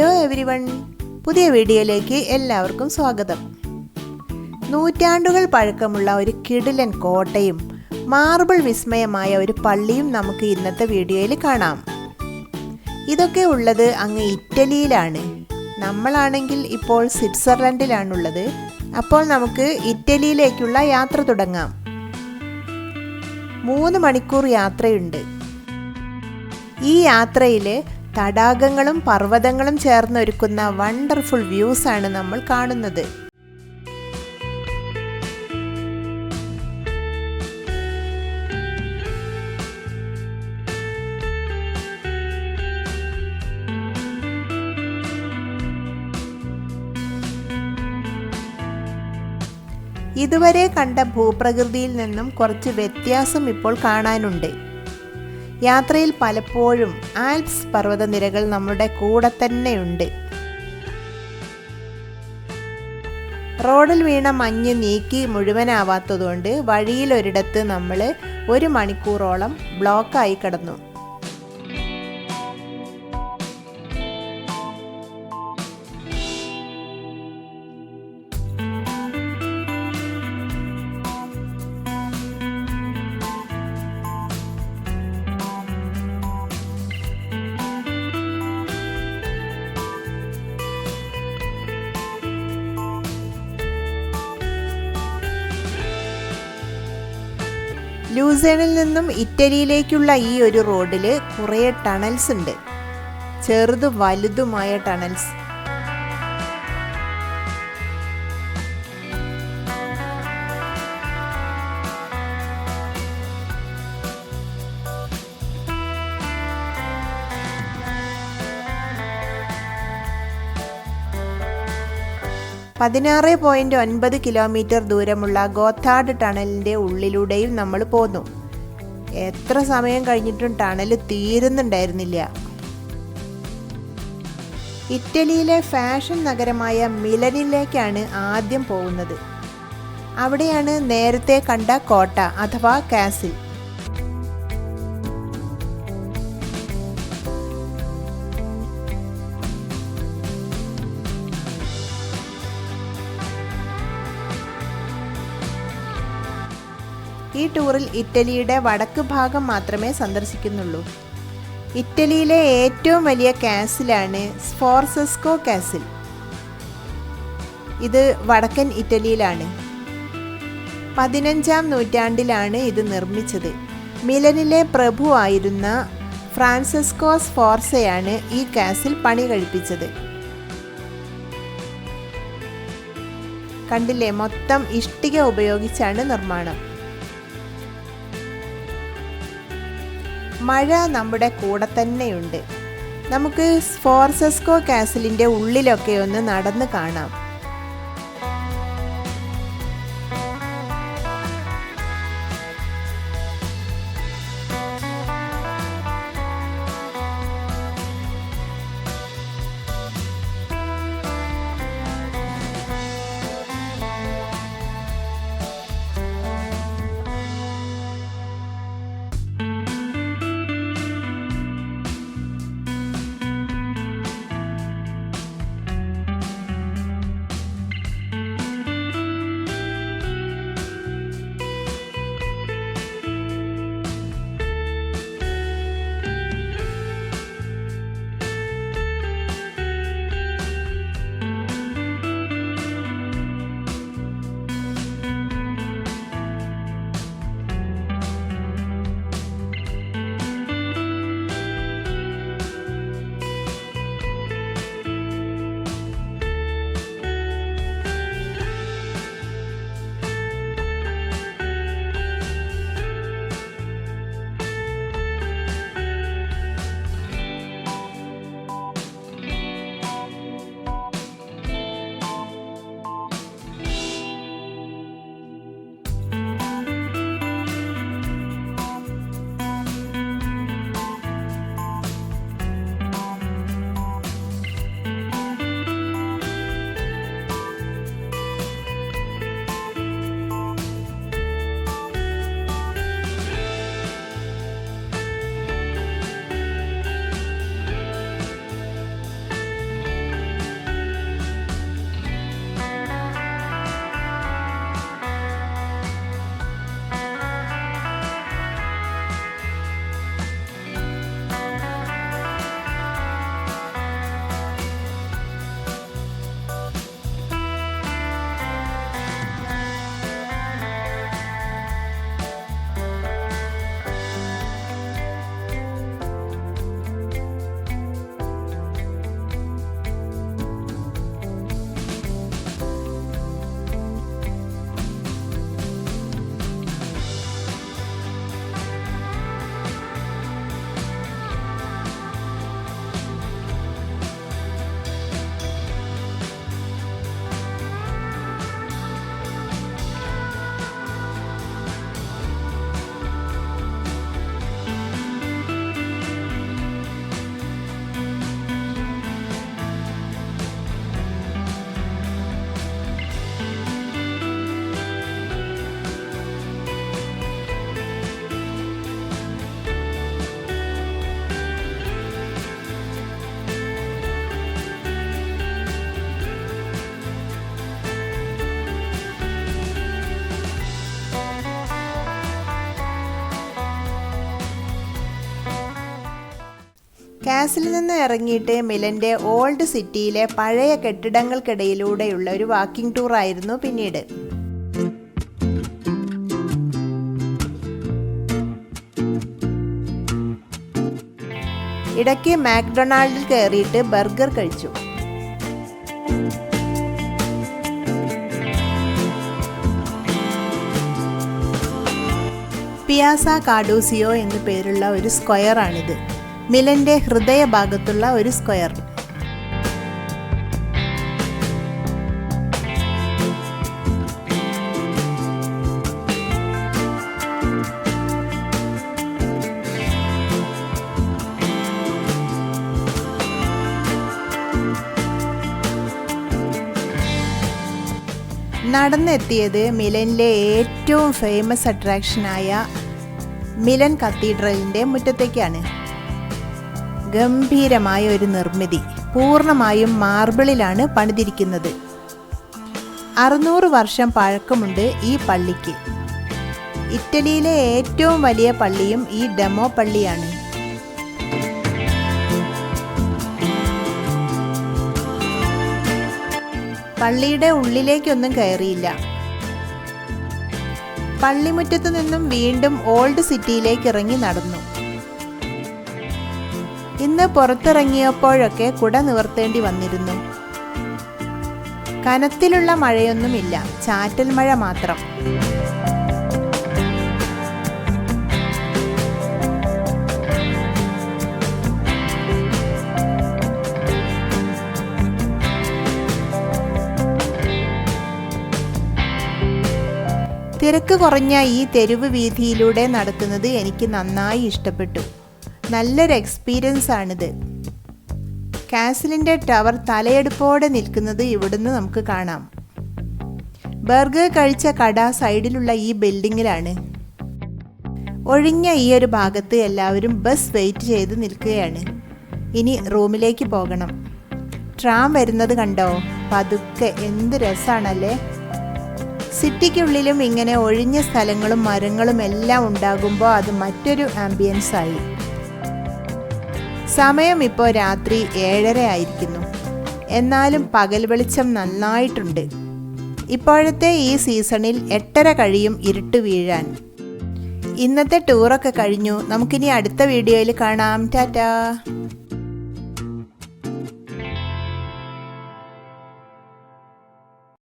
Hello every one പുതിയ വീഡിയോയിലേക്ക് എല്ലാവർക്കും സ്വാഗതം. നൂറ്റാണ്ടുകൾ പഴക്കമുള്ള ഒരു കിടിലൻ കോട്ടയും മാർബിൾ വിസ്മയമായ ഒരു പള്ളിയും നമുക്ക് ഇന്നത്തെ വീഡിയോയിൽ കാണാം. ഇതൊക്കെ ഉള്ളത് അങ്ങ് ഇറ്റലിയിലാണ്. നമ്മളാണെങ്കിൽ ഇപ്പോൾ സ്വിറ്റ്സർലൻഡിലാണുള്ളത്. അപ്പോൾ നമുക്ക് ഇറ്റലിയിലേക്കുള്ള യാത്ര തുടങ്ങാം. മൂന്ന് മണിക്കൂർ യാത്രയുണ്ട്. ഈ യാത്രയിൽ തടാകങ്ങളും പർവതങ്ങളും ചേർന്നൊരുക്കുന്ന വണ്ടർഫുൾ വ്യൂസ് ആണ് നമ്മൾ കാണുന്നത്. ഇതുവരെ കണ്ട ഭൂപ്രകൃതിയിൽ നിന്നും കുറച്ച് വ്യത്യാസം ഇപ്പോൾ കാണാനുണ്ട്. യാത്രയിൽ പലപ്പോഴും ആൽപ്സ് പർവതനിരകൾ നമ്മുടെ കൂടെ തന്നെയുണ്ട് റോഡിൽ വീണ മഞ്ഞ് നീക്കി മുഴുവനാവാത്തതുകൊണ്ട് വഴിയിലൊരിടത്ത് നമ്മൾ ഒരു മണിക്കൂറോളം ബ്ലോക്കായി കിടന്നു. ലൂസേണിൽ നിന്നും ഇറ്റലിയിലേക്കുള്ള ഈ ഒരു റോഡിൽ കുറേ ടണൽസ് ഉണ്ട്. ചെറുതും വലുതുമായ ടണൽസ്. പതിനാറ് പോയിന്റ് ഒൻപത് കിലോമീറ്റർ ദൂരമുള്ള ഗോത്താഡ് ടണലിന്റെ ഉള്ളിലൂടെയും നമ്മൾ പോന്നു. എത്ര സമയം കഴിഞ്ഞിട്ടും ടണൽ തീരുന്നുണ്ടായിരുന്നില്ല. ഇറ്റലിയിലെ ഫാഷൻ നഗരമായ മിലനിലേക്കാണ് ആദ്യം പോകുന്നത്. അവിടെയാണ് നേരത്തെ കണ്ട കോട്ട അഥവാ കാസിൽ. ഈ ടൂറിൽ ഇറ്റലിയുടെ വടക്ക് ഭാഗം മാത്രമേ സന്ദർശിക്കുന്നുള്ളൂ. ഇറ്റലിയിലെ ഏറ്റവും വലിയ കാസിലാണ് സ്ഫോർസെസ്കോ കാസിൽ. ഇത് വടക്കൻ ഇറ്റലിയിലാണ്. പതിനഞ്ചാം നൂറ്റാണ്ടിലാണ് ഇത് നിർമ്മിച്ചത്. മിലനിലെ പ്രഭുവായിരുന്ന ഫ്രാൻസിസ്കോസ് സ്ഫോർസയാണ് ഈ കാസിൽ പണി കഴിപ്പിച്ചത്. കണ്ടില്ലേ? മൊത്തം ഇഷ്ടിക ഉപയോഗിച്ചാണ് നിർമ്മാണം. മഴ നമ്മുടെ കൂടെ തന്നെയുണ്ട്. നമുക്ക് ഫോർസെസ്കോ കാസിലിന്റെ ഉള്ളിലൊക്കെ ഒന്ന് നടന്ന് കാണാം. കാസിൽ നിന്ന് ഇറങ്ങിയിട്ട് മിലന്റെ ഓൾഡ് സിറ്റിയിലെ പഴയ കെട്ടിടങ്ങൾക്കിടയിലൂടെയുള്ള ഒരു വാക്കിംഗ് ടൂർ ആയിരുന്നു പിന്നീട്. ഇടയ്ക്ക് മാക്ഡൊണാൾഡിൽ കയറിയിട്ട് ബർഗർ കഴിച്ചു. പിയാസ കാഡൂസിയോ എന്നു പേരുള്ള ഒരു സ്ക്വയറാണിത്. മിലന്റെ ഹൃദയഭാഗത്തുള്ള ഒരു സ്ക്വയർ. നടന്നെത്തിയത് മിലനിലെ ഏറ്റവും ഫേമസ് അട്രാക്ഷനായ മിലൻ കത്തീഡ്രലിന്റെ മുറ്റത്തേക്കാണ്. ഗംഭീരമായ ഒരു നിർമ്മിതി. പൂർണമായും മാർബിളിലാണ് പണിതിരിക്കുന്നത്. അറുന്നൂറ് വർഷം പഴക്കമുണ്ട് ഈ പള്ളിക്ക്. ഇറ്റലിയിലെ ഏറ്റവും വലിയ പള്ളിയും ഈ ഡെമോ പള്ളിയാണ്. പള്ളിയുടെ ഉള്ളിലേക്കൊന്നും കയറിയില്ല. പള്ളിമുറ്റത്തു നിന്നും വീണ്ടും ഓൾഡ് സിറ്റിയിലേക്ക് ഇറങ്ങി നടന്നു. ഇന്ന് പുറത്തിറങ്ങിയപ്പോഴൊക്കെ കുട നിവർത്തേണ്ടി വന്നിരുന്നു. കനത്തിലുള്ള മഴയൊന്നുമില്ല. ചാറ്റൽ മഴ മാത്രം. തിരക്ക് കുറഞ്ഞ ഈ തെരുവ് വീതിയിലൂടെ നടക്കുന്നത് എനിക്ക് നന്നായി ഇഷ്ടപ്പെട്ടു. നല്ലൊരു എക്സ്പീരിയൻസ് ആണിത്. കാസിലിന്റെ ടവർ തലയെടുപ്പോടെ നിൽക്കുന്നത് ഇവിടുന്ന് നമുക്ക് കാണാം. ബർഗർ കഴിച്ച കട സൈഡിലുള്ള ഈ ബിൽഡിങ്ങിലാണ് ഒഴിഞ്ഞ ഈ ഒരു ഭാഗത്ത് എല്ലാവരും ബസ് വെയിറ്റ് ചെയ്ത് നിൽക്കുകയാണ്. ഇനി റൂമിലേക്ക് പോകണം. ട്രാം വരുന്നത് കണ്ടോ? പതുക്കെ എന്ത് രസമാണല്ലേ സിറ്റിക്കുള്ളിലും ഇങ്ങനെ ഒഴിഞ്ഞ സ്ഥലങ്ങളും മരങ്ങളും എല്ലാം ഉണ്ടാകുമ്പോൾ അത് മറ്റൊരു ആംബിയൻസ് ആയി. സമയം ഇപ്പോൾ രാത്രി ഏഴര ആയിരിക്കുന്നു എന്നാലും പകൽ വെളിച്ചം നന്നായിട്ടുണ്ട്. ഇപ്പോഴത്തെ ഈ സീസണിൽ എട്ടര കഴിയും ഇരുട്ട് വീഴാൻ. ഇന്നത്തെ ടൂറൊക്കെ കഴിഞ്ഞു. നമുക്കിനി അടുത്ത വീഡിയോയിൽ കാണാം. ടാറ്റാ.